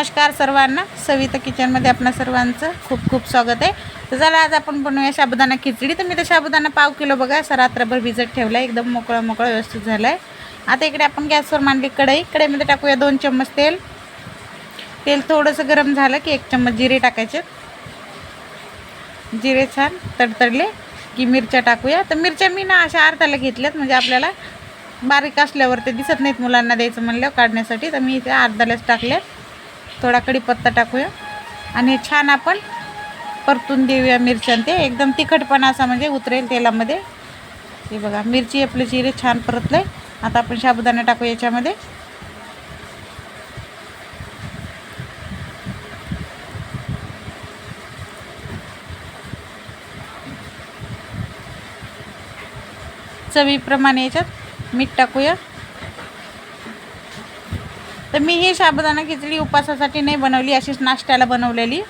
नमस्कार सर्वांना. सविता किचनमध्ये आपणा सर्वांचं खूप खूप स्वागत आहे. तर चला आज आपण बनवूया साबुदाणा खिचडी. तर मी तर साबुदाणा पाव किलो बघा असं रात्रभर भिजत ठेवला आहे एकदम मोकळं मोकळं व्यवस्थित झालं आहे आता इकडे आपण गॅसवर मांडली कढई. कढईमध्ये टाकूया दोन चम्मच तेल. तेल थोडंसं गरम झालं की एक चम्मच जिरे टाकायचे. जिरे छान तडतडले की मिरच्या टाकूया. तर मिरच्या मी ना अशा अर्धाला घेतल्यात म्हणजे आपल्याला बारीक असल्यावर ते दिसत नाहीत मुलांना द्यायचं म्हणलं काढण्यासाठी. तर मी इथे अर्धालाच टाकल्यात. थोडा कढीपत्ता टाकूया. आणि छान आपण परतून देऊया मिरच्यान ते एकदम तिखटपणा असा म्हणजे उतरेल तेलामध्ये. हे बघा मिरची आपले जिरे छान परतले आता आपण साबुदाणा टाकू याच्यामध्ये. चवीप्रमाणे याच्यात मीठ टाकूया. तर मी ही साबुदाणा खिचडी उपासासाठी नाही बनवली अशीच नाश्त्याला बनवलेली.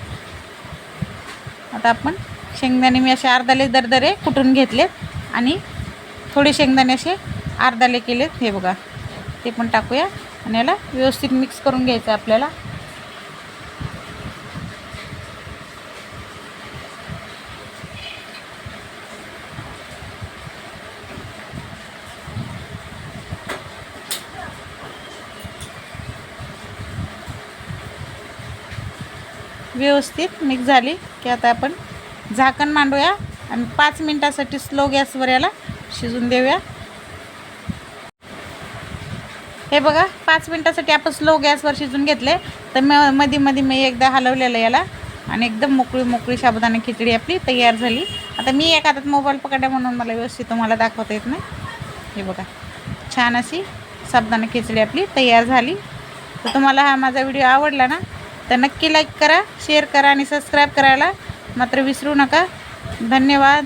आता आपण शेंगदाणे मी असे अर्धाले दरदरे कुटून घेतलेत आणि थोडे शेंगदाणे असे अर्धाले केलेत. हे बघा ते पण टाकूया आणि याला व्यवस्थित मिक्स करून घ्यायचं आपल्याला. व्यवस्थित मिक्स झाली की आता आपण झाकण मांडूया आणि पाच मिनटासाठी स्लो गॅसवर याला शिजून देऊया. हे बघा पाच मिनटासाठी आपण स्लो गॅसवर शिजून घेतले. तर म मध्ये मध्ये मी एकदा हलवलेलं याला आणि एकदम मोकळी मोकळी साबुदाणा खिचडी आपली तयार झाली. आता मी एका हातात मोबाईल पकडा म्हणून मला व्यवस्थित तुम्हाला दाखवता येत नाही. हे बघा छान अशी साबुदाणा खिचडी आपली तयार झाली. तर तुम्हाला हा माझा व्हिडिओ आवडला ना तर नक्की लाईक करा शेअर करा आणि सबस्क्राईब करायला मात्र विसरू नका. धन्यवाद.